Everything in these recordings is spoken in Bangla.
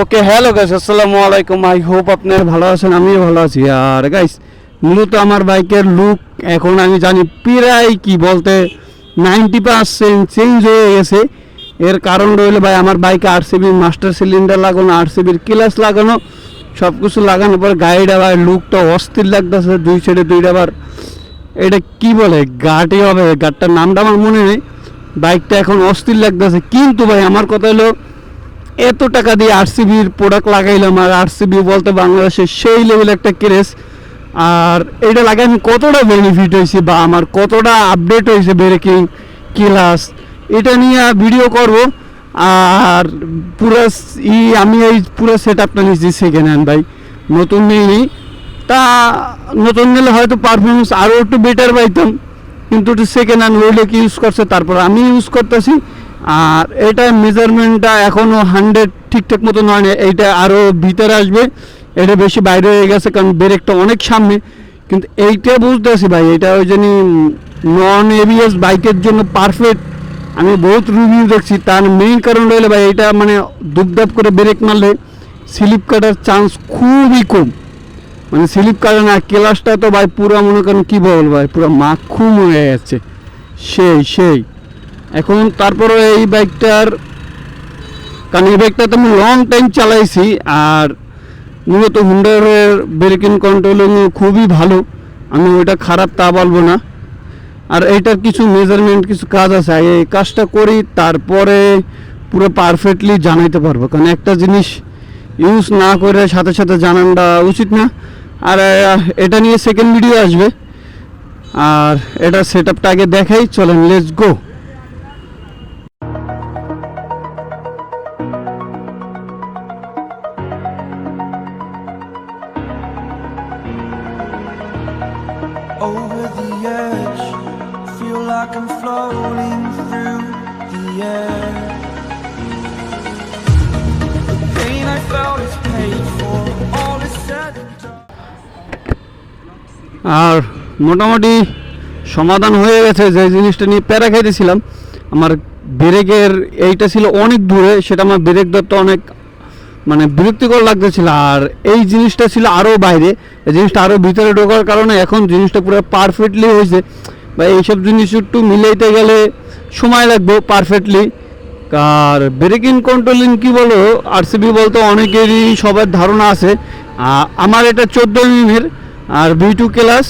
Okay hello guys আসসালামু আলাইকুম। আই হোপ আপনারা ভালো আছেন, আমিও ভালো আছি। আর গাইস মূলত আমার বাইকের লুক এখন আমি জানি প্রায় কি বলতে নাইনটি পার্সেন্ট চেঞ্জ হয়ে গেছে। এর কারণ রইল ভাই, আমার বাইকে আরসিবি মাস্টার সিলিন্ডার লাগানো আরসিবির ক্লাস লাগানো সব কিছু লাগানোর পর গাড়িটা ভাই লুকটা অস্থির লাগতেছে, দুই সাইডে দুইটা আবার এটা কি বলে? গাটি হবে গাটটার নামটা আমার মনে নেই। বাইকটা এখন অস্থির লাগতেছে। কিন্তু ভাই, আমার কথা হলো এত টাকা দিয়ে আরসিবির প্রোডাক্ট লাগাইলাম আর আরসিবি বলতে বাংলাদেশের সেই লেভেল একটা ক্রেস আর এটা লাগে আমি কতটা বেনিফিট হয়েছে বা আমার কতটা আপডেট হয়েছে ব্রেকিং ক্লাস এটা নিয়ে ভিডিও করব। আর পুরো ই, আমি এই পুরো সেট আপটা নিয়েছি সেকেন্ড হ্যান্ড ভাই, নতুন নিইনি। তা নতুন নিলে হয়তো পারফরমেন্স আরও একটু বেটার পাইতাম, কিন্তু একটু সেকেন্ড হ্যান্ড ওইলে কি ইউজ করছে? তারপর আমি ইউজ করতেছি আর এটা মেজারমেন্টটা এখনও হান্ড্রেড ঠিকঠাক মতো নয় এইটা আরও ভিতরে আসবে। এটা বেশি বাইরে হয়ে গেছে, কারণ ব্রেকটা অনেক সামনে। কিন্তু এইটা বুঝতে বুঝতেছি ভাই, এটা ওই জন্য নন এবিএস বাইকের জন্য পারফেক্ট আমি বহুত রিভিউ দেখছি, তার মেইন কারণ রইলে ভাই, এটা মানে দুপদাপ করে ব্রেক মারলে স্লিপ কাটার চান্স খুবই কম। মানে স্লিপ কাটে না ক্লাসটা তো ভাই পুরো মনে করেন কী বল ভাই, পুরো মাখুম হয়ে যাচ্ছে। সেই সেই। এখন তারপরে এই বাইকটার কারণ এই বাইকটা তো আমি লং টাইম চালাইছি, আর মূলত হুন্ডারের ব্রেকিং কন্ট্রোলিং খুবই ভালো। আমি ওইটা খারাপ তা বলব না। আর এইটার কিছু মেজারমেন্ট কিছু কাজ আছে এই কাজটা করি, তারপরে পুরো পারফেক্টলি জানাইতে পারব। কারণ একটা জিনিস ইউজ না করে সাথে সাথে জানানোটা উচিত না। আর এটা নিয়ে সেকেন্ড ভিডিও আসবে। আর এটা সেট আপটা আগে দেখাই, চলেন let's go over the edge. Feel like I'm floating through the air. The pain I felt is paid for. All is said and done. আর মোটামুটি সমাধান হয়ে গেছে যে জিনিসটা নিয়ে প্যারা খাইতেছিলাম আমার ব্রেকের এইটা ছিল অনেক দূরে সেটা আমার ব্রেক ধরতে অনেক মানে বিরক্তিকর লাগতেছিল। আর এই জিনিসটা ছিল আরও বাইরে। এই জিনিসটা আরও ভিতরে ঢোকার কারণে এখন জিনিসটা পুরো পারফেক্টলি হয়েছে। বা এইসব জিনিস একটু মিলাইতে গেলে সময় লাগবে পারফেক্টলি আর ব্রেকিং কন্ট্রোলিং কি বলো আরসিবি বলতে অনেকেরই সবার ধারণা আছে। আমার এটা চোদ্দ এমএমের আর ভি টু ক্লাস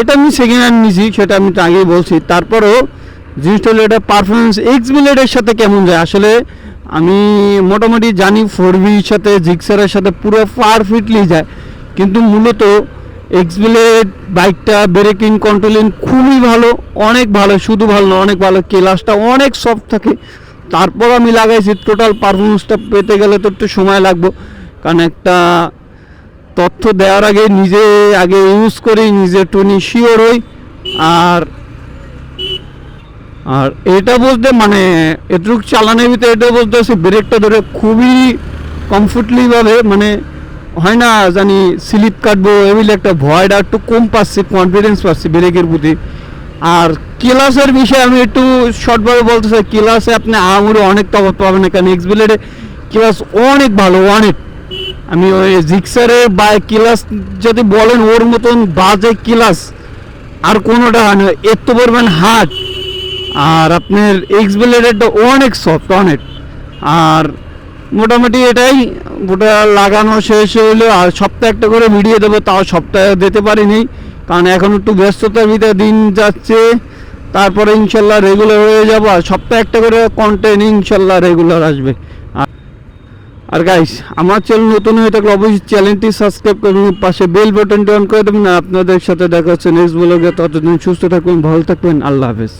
এটা আমি সেকেন্ড হ্যান্ড নিয়েছি, সেটা আমি আগেই বলছি। তারপরেও জিনিসটা হলো এটা পারফরমেন্স এক্স ব্লেডের সাথে কেমন যায়? আসলে আমি মোটামুটি জানি ফোর ভির সাথে, জিক্সারের সাথে পুরো পারফেক্টলি যায়। কিন্তু মূলত এক্স ব্লেড বাইকটা ব্রেকিং কন্ট্রোলিং খুবই ভালো, অনেক ভালো, শুধু ভালো না, অনেক ভালো। ক্লাসটা অনেক সফট থাকে। তারপর আমি লাগাইছি টোটাল পারফরমেন্সটা পেতে গেলে তো একটু সময় লাগবে। কারণ একটা তথ্য দেওয়ার আগে, নিজে আগে ইউজ করি, নিজে টুনি শিওর হই। আর আর এটা বলতে মানে এটুকু চালানোর ভিতরে এটা বলতে হচ্ছে ব্রেকটা ধরে খুবই কমফোর্টলিভাবে মানে হয় না জানি স্লিপ কাটবো, এগুলি একটা ভয়টা একটু কম পাচ্ছি কনফিডেন্স পাচ্ছি ব্রেকের প্রতি। আর ক্লাসের বিষয়ে আমি একটু শর্টভাবে বলতে চাই, ক্লাসে আপনি আঙুরে অনেক তফাৎ পাবেন না, কারণ এক্সবিলেডে ক্লাস অনেক ভালো, অনেক। আমি ওই জিক্সারে বা ক্লাস যদি বলেন, ওর মতন বাজে ক্লাস আর কোনোটা হয় না এত পরিমাণ হার্ড। আর আপনার এক্স ব্লেডেরটা অনেক সফট অনেক। আর মোটামুটি এটাই ওটা লাগানো শেষ হইল, আর সপ্তাহে একটা করে ভিডিও দেবো, তাও সপ্তাহে দিতে পারিনি। কারণ এখন একটু ব্যস্ততার ভিতরে দিন যাচ্ছে, তারপরে ইনশাল্লাহ রেগুলার হয়ে যাব, আর সপ্তাহে একটা করে কন্টেন্ট ইনশাল্লাহ রেগুলার আসবে। আর গাইস আমার চ্যানেল নতুন হয়ে থাকলে অবশ্যই চ্যানেলটি সাবস্ক্রাইব করবেন পাশে বেল বাটনটি অন করে দেবেন আপনাদের সাথে দেখা হচ্ছে নেক্সট ব্লগে ততদিন সুস্থ থাকবেন ভালো থাকবেন, আল্লাহ হাফেজ।